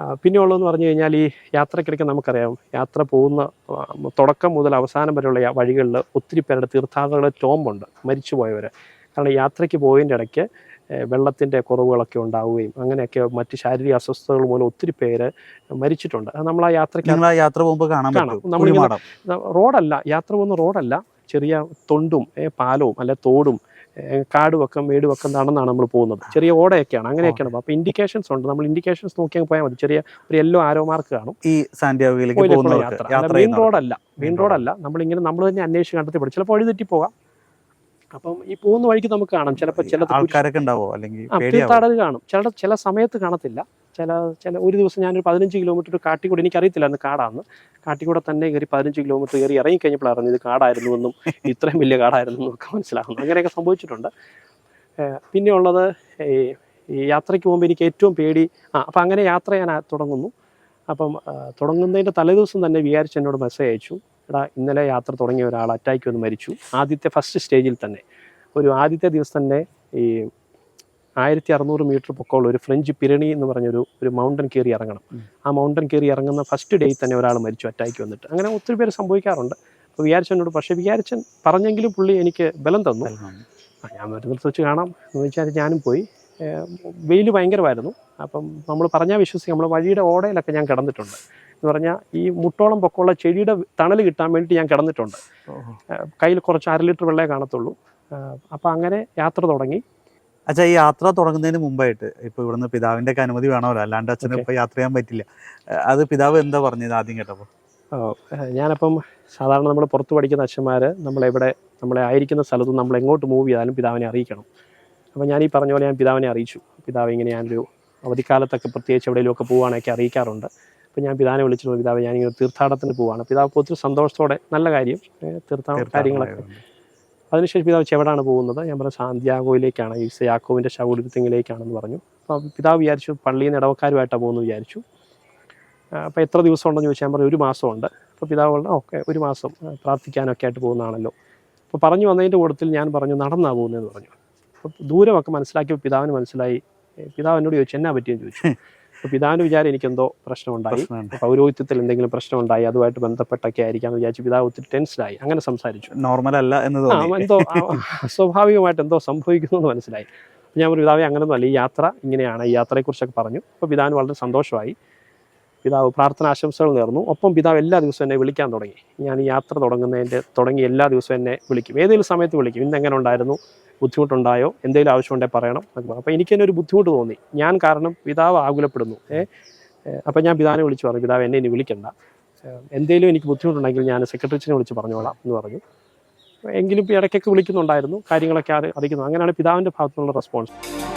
ആ, പിന്നെ ഉള്ളതെന്ന് പറഞ്ഞു കഴിഞ്ഞാൽ ഈ യാത്രക്കിടയ്ക്ക് നമുക്കറിയാം യാത്ര പോകുന്ന തുടക്കം മുതൽ അവസാനം വരെയുള്ള വഴികളിൽ ഒത്തിരി പേരുടെ തീർത്ഥാടകരുടെ ടോമ്പുണ്ട് മരിച്ചുപോയവർ കാരണം യാത്രയ്ക്ക് പോയതിന്റെ ഇടയ്ക്ക് വെള്ളത്തിന്റെ കുറവുകളൊക്കെ ഉണ്ടാവുകയും അങ്ങനെയൊക്കെ മറ്റ് ശാരീരിക അസ്വസ്ഥതകൾ മൂലം ഒത്തിരി പേര് മരിച്ചിട്ടുണ്ട്. നമ്മൾ ആ യാത്രയ്ക്ക് യാത്ര പോകുമ്പോൾ കാണാം. നമ്മൾ റോഡല്ല യാത്ര പോകുന്ന റോഡല്ല ചെറിയ തൊണ്ടും പാലവും അല്ലെ തോടും കാടും വക്കം വീട് വക്കം നടന്നാണ് നമ്മൾ പോകുന്നത്. ചെറിയ ഓടയൊക്കെയാണ്. അങ്ങനെയൊക്കെയാണ്. അപ്പോൾ ഇൻഡിക്കേഷൻസ് ഉണ്ട്. നമ്മൾ ഇൻഡിക്കേഷൻസ് നോക്കി അങ്ങ് പോയാൽ മതി. ചെറിയ ഒരു യെല്ലോ ആരോ മാർക്ക് കാണും. ഈ സാന്റിയാഗോയിലേക്ക് യാത്ര. മെയിൻ. റോഡല്ല മെയിൻ റോഡല്ല നമ്മൾ നമ്മളിങ്ങനെ നമ്മൾ തന്നെ അന്വേഷിച്ച് കണ്ടെത്തി പഠിച്ചു. ചിലപ്പോൾ വഴിതെറ്റി പോകാം. അപ്പം ഈ പോകുന്ന വഴിക്ക് നമുക്ക് കാണാം. ചിലപ്പോൾ ചില ആൾക്കാരൊക്കെ ഉണ്ടാവോ? അല്ലെങ്കിൽ തീർത്ഥാടകർ കാണും. ചില ചില സമയത്ത് കാണത്തില്ല. ചില ചില ഒരു ദിവസം ഞാനൊരു പതിനഞ്ച് കിലോമീറ്റർ കാട്ടിക്കൂടെ എനിക്കറിയത്തില്ലായിരുന്നു കാടാന്ന്. കാട്ടിക്കൂടെ തന്നെ കയറി പതിനഞ്ച് കിലോമീറ്റർ കയറി ഇറങ്ങിക്കഴിഞ്ഞപ്പോൾ അറിഞ്ഞത് ഇത് കാടായിരുന്നുവെന്നും ഇത്രയും വലിയ കാടായിരുന്നു എന്നും ഒക്കെ മനസ്സിലാകുന്നു. അങ്ങനെയൊക്കെ സംഭവിച്ചിട്ടുണ്ട്. പിന്നെയുള്ളത് ഈ യാത്രയ്ക്ക് പോകുമ്പോൾ എനിക്ക് ഏറ്റവും പേടി ആ അപ്പം അങ്ങനെ യാത്ര ഞാൻ തുടങ്ങുന്നു. അപ്പം തുടങ്ങുന്നതിന്റെ തലേദിവസം തന്നെ വിചാരിച്ച് എന്നോട് മെസ്സേജ് അയച്ചു. എടാ ഇന്നലെ യാത്ര തുടങ്ങിയ ഒരാൾ അറ്റാക്ക് വന്ന് മരിച്ചു. ആദ്യത്തെ ഫസ്റ്റ് സ്റ്റേജിൽ തന്നെ. ഒരു ആദ്യത്തെ ദിവസം തന്നെ ഈ ആയിരത്തി അറുന്നൂറ് മീറ്റർ പൊക്കമുള്ള ഒരു ഫ്രഞ്ച് പിരണി എന്ന് പറഞ്ഞൊരു ഒരു മൗണ്ടൻ കയറി ഇറങ്ങണം. ആ മൗണ്ടൻ കയറി ഇറങ്ങുന്ന ഫസ്റ്റ് ഡേയിൽ തന്നെ ഒരാൾ മരിച്ചു അറ്റാക്ക് വന്നിട്ട്. അങ്ങനെ ഒത്തിരി പേര് സംഭവിക്കാറുണ്ട്. അപ്പോൾ വിചാരിച്ചനോട് പക്ഷേ വിചാരിച്ചൻ പറഞ്ഞെങ്കിലും പുള്ളി എനിക്ക് ബലം തന്നു. ആ, ഞാൻ വരുന്നിടത്ത് വെച്ച് കാണാം എന്ന് വെച്ചാൽ ഞാനും പോയി. വെയിൽ ഭയങ്കരമായിരുന്നു. അപ്പം നമ്മൾ പറഞ്ഞാൽ വിശ്വസിക്കും നമ്മൾ വഴിയുടെ ഓടയിലൊക്കെ ഞാൻ കിടന്നിട്ടുണ്ട്. എന്ന് പറഞ്ഞാൽ ഈ മുട്ടോളം പൊക്കമുള്ള ചെടിയുടെ തണൽ കിട്ടാൻ വേണ്ടി ഞാൻ കിടന്നിട്ടുണ്ട്. കയ്യിൽ കുറച്ച് അര ലിറ്റർ വെള്ളമേ കാണത്തുള്ളൂ. അപ്പോൾ അങ്ങനെ യാത്ര തുടങ്ങി. അച്ഛാ ഈ യാത്ര തുടങ്ങുന്നതിന് മുമ്പായിട്ട് ഇപ്പൊ ഇവിടുന്ന് പിതാവിന്റെ ഒക്കെ അനുമതി വേണമല്ലോ. അല്ലാണ്ട് അച്ഛന്. ഇപ്പൊ യാത്ര ചെയ്യാൻ പറ്റില്ല. അത് പിതാവ് എന്താ പറഞ്ഞത് ആദ്യം കേട്ടപ്പോ? ഓ ഏഹ് ഞാനപ്പം സാധാരണ നമ്മൾ പുറത്ത് പഠിക്കുന്ന അച്ഛന്മാർ നമ്മളെവിടെ നമ്മളെ ആയിരിക്കുന്ന സ്ഥലത്ത് നമ്മൾ എങ്ങോട്ട് മൂവ് ചെയ്താലും പിതാവിനെ അറിയിക്കണം. അപ്പോൾ ഞാൻ ഈ പറഞ്ഞ പോലെ ഞാൻ പിതാവിനെ അറിയിച്ചു. പിതാവ് ഇങ്ങനെ ഞാനൊരു അവധിക്കാലത്തൊക്കെ പ്രത്യേകിച്ച് എവിടെയെങ്കിലുമൊക്കെ പോവുകയാണെങ്കിൽ അറിയിക്കാറുണ്ട്. അപ്പോൾ ഞാൻ പിതാവിനെ വിളിച്ചിട്ട് പറഞ്ഞു, പിതാവ് ഞാനിങ്ങനെ തീർത്ഥാടനത്തിന് പോവുകയാണ് പിതാവ് ഒത്തിരി സന്തോഷത്തോടെ നല്ല കാര്യം. തീർത്ഥാടന കാര്യങ്ങളൊക്കെ. അതിനുശേഷം പിതാവ് ചെവിടാണ് പോകുന്നത്? ഞാൻ പറഞ്ഞു സാന്ത്യാഗോയിലേക്കാണ് ഈ യാക്കോവിന്റെ ശൗര്യത്തിങ്കിലേക്കാണെന്ന് പറഞ്ഞു. അപ്പോൾ പിതാവ് വിചാരിച്ചു പള്ളിയിൽ നിന്ന് ഇടവക്കാരുമായിട്ടാണ് പോകുന്നത് വിചാരിച്ചു. അപ്പോൾ എത്ര ദിവസം ഉണ്ടെന്ന് ചോദിച്ചാൽ പറഞ്ഞു ഒരു മാസമുണ്ട്. അപ്പോൾ പിതാവ് ഓക്കെ ഒരു മാസം പ്രാർത്ഥിക്കാനൊക്കെ ആയിട്ട് പോകുന്നതാണല്ലോ. അപ്പോൾ പറഞ്ഞു വന്നതിന്റെ കൂട്ടത്തിൽ ഞാൻ പറഞ്ഞു നടന്നാ പോകുന്നതെന്ന് പറഞ്ഞു. അപ്പോൾ ദൂരമൊക്കെ മനസ്സിലാക്കിയപ്പോൾ പിതാവിന് മനസ്സിലായി. പിതാവ് എന്നോട് ചോദിച്ചു എന്നാ പറ്റിയെന്ന് ചോദിച്ചു. അപ്പോൾ പിതാവിന്റെ വിചാരം എനിക്കെന്തോ പ്രശ്നമുണ്ടായി. പൗരോഹിത്യത്തിൽ എന്തെങ്കിലും പ്രശ്നമുണ്ടായി അതുമായിട്ട് ബന്ധപ്പെട്ടൊക്കെ ആയിരിക്കാം എന്ന് വിചാരിച്ചു പിതാവ് ഒത്തിരി ടെൻഷനായി. അങ്ങനെ സംസാരിച്ചു. നോർമൽ അല്ല എന്ന് എന്തോ സ്വാഭാവികമായിട്ട് എന്തോ സംഭവിക്കുന്നു എന്ന് മനസ്സിലായി. ഞാൻ ഒരു പിതാവെ അങ്ങനെയൊന്നും അല്ല ഈ യാത്ര ഇങ്ങനെയാണ്. ഈ യാത്രയെക്കുറിച്ചൊക്കെ പറഞ്ഞു. അപ്പോൾ പിതാവിന് വളരെ സന്തോഷമായി. പിതാവ് പ്രാർത്ഥന ആശംസകൾ നേർന്നു. ഒപ്പം പിതാവ് എല്ലാ ദിവസവും എന്നെ വിളിക്കാൻ തുടങ്ങി. ഞാൻ യാത്ര തുടങ്ങുന്നതിന്റെ തുടങ്ങി എല്ലാ ദിവസവും എന്നെ വിളിക്കും. ഏതെങ്കിലും സമയത്ത് വിളിക്കും. ഇന്ന് എങ്ങനെ ഉണ്ടായിരുന്നു? ബുദ്ധിമുട്ടുണ്ടായോ? എന്തെങ്കിലും ആവശ്യമുണ്ടെങ്കിൽ പറയണം. അപ്പോൾ എനിക്ക് തന്നെ ബുദ്ധിമുട്ട് തോന്നി. ഞാൻ കാരണം പിതാവ് ആകുലപ്പെടുന്നു. അപ്പോൾ അപ്പം ഞാൻ പിതാവിനെ വിളിച്ചു പറഞ്ഞു. പിതാവ് എന്നെ ഇനി വിളിക്കണ്ട. എന്തെങ്കിലും എനിക്ക് ബുദ്ധിമുട്ടുണ്ടെങ്കിൽ ഞാൻ സെക്രട്ടറിച്ചിനെ വിളിച്ച് പറഞ്ഞോളാം എന്ന് പറഞ്ഞു. എങ്കിലും ഇടയ്ക്കൊക്കെ വിളിക്കുന്നുണ്ടായിരുന്നു. കാര്യങ്ങളൊക്കെ അറി- അറിയിക്കുന്നു. അങ്ങനെയാണ് പിതാവിന്റെ ഭാഗത്തുനിന്നുള്ള റെസ്പോൺസ്